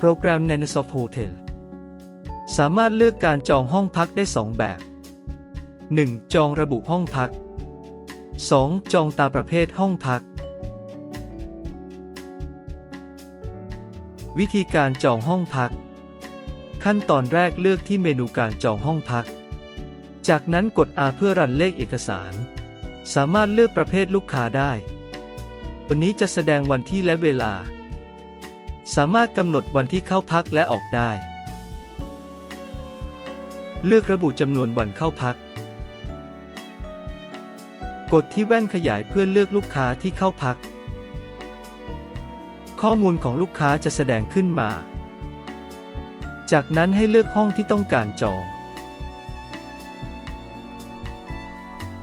โปรแกรม n a n o s o f t Hotel สามารถเลือกการจองห้องพักได้ 2 แบบ 1. จองระบุห้องพัก 2. จองตามประเภทห้องพัก วิธีการจองห้องพัก ขั้นตอนแรกเลือกที่เมนูการจองห้องพัก จากนั้นกด R เพื่อรันเลขเอกสาร สามารถเลือกประเภทลูกค้าได้ วันนี้จะแสดงวันที่และเวลา สามารถกำหนดวันที่เข้าพักและออกได้ เลือกระบุจำนวนวันเข้าพัก กดที่แว่นขยายเพื่อเลือกลูกค้าที่เข้าพัก ข้อมูลของลูกค้าจะแสดงขึ้นมา จากนั้นให้เลือกห้องที่ต้องการจอง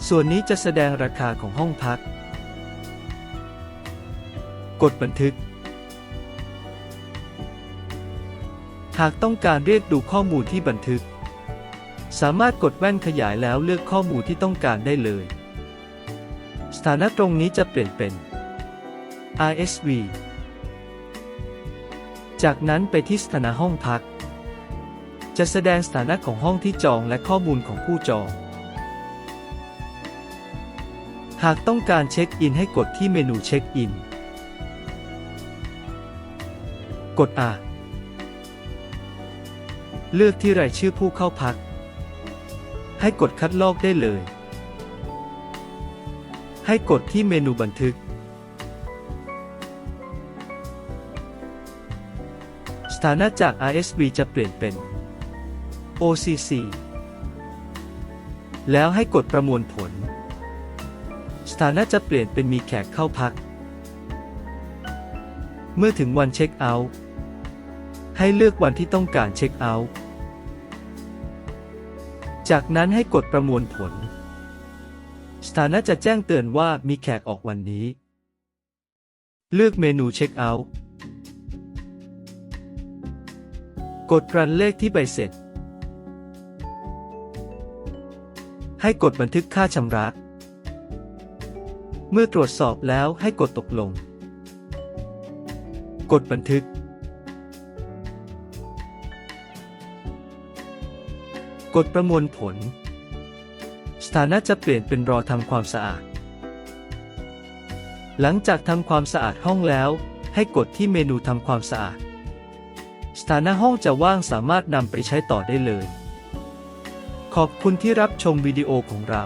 ส่วนนี้จะแสดงราคาของห้องพัก กดบันทึก หากต้องการเรียกดูข้อมูลที่บันทึก สามารถกดแว่นขยายแล้วเลือกข้อมูลที่ต้องการได้เลย สถานะตรงนี้จะเปลี่ยนเป็น RSV จากนั้นไปที่สถานะห้องพัก จะแสดงสถานะของห้องที่จองและข้อมูลของผู้จอง หากต้องการเช็คอินให้กดที่เมนูเช็คอิน กด R เลือกที่รายชื่อผู้เข้าพัก ให้กดคัดลอกได้เลย ให้กดที่เมนูบันทึก สถานะจาก RSV จะเปลี่ยนเป็น OCC แล้วให้กดประมวลผล สถานะจะเปลี่ยนเป็นมีแขกเข้าพัก เมื่อถึงวันเช็คเอาท์ให้เลือกวันที่ต้องการเช็คเอาท์ จากนั้นให้กดประมวลผล สถานะจะแจ้งเตือนว่ามีแขกออกวันนี้ เลือกเมนูเช็คเอาท์กดรันเลขที่ใบเสร็จ ให้กดบันทึกค่าชำระ เมื่อตรวจสอบแล้วให้กดตกลง กดบันทึก กดประมวลผล สถานะจะเปลี่ยนเป็นรอทำความสะอาด หลังจากทำความสะอาดห้องแล้ว ให้กดที่เมนูทำความสะอาด สถานะห้องจะว่างสามารถนำไปใช้ต่อได้เลย ขอบคุณที่รับชมวิดีโอของเรา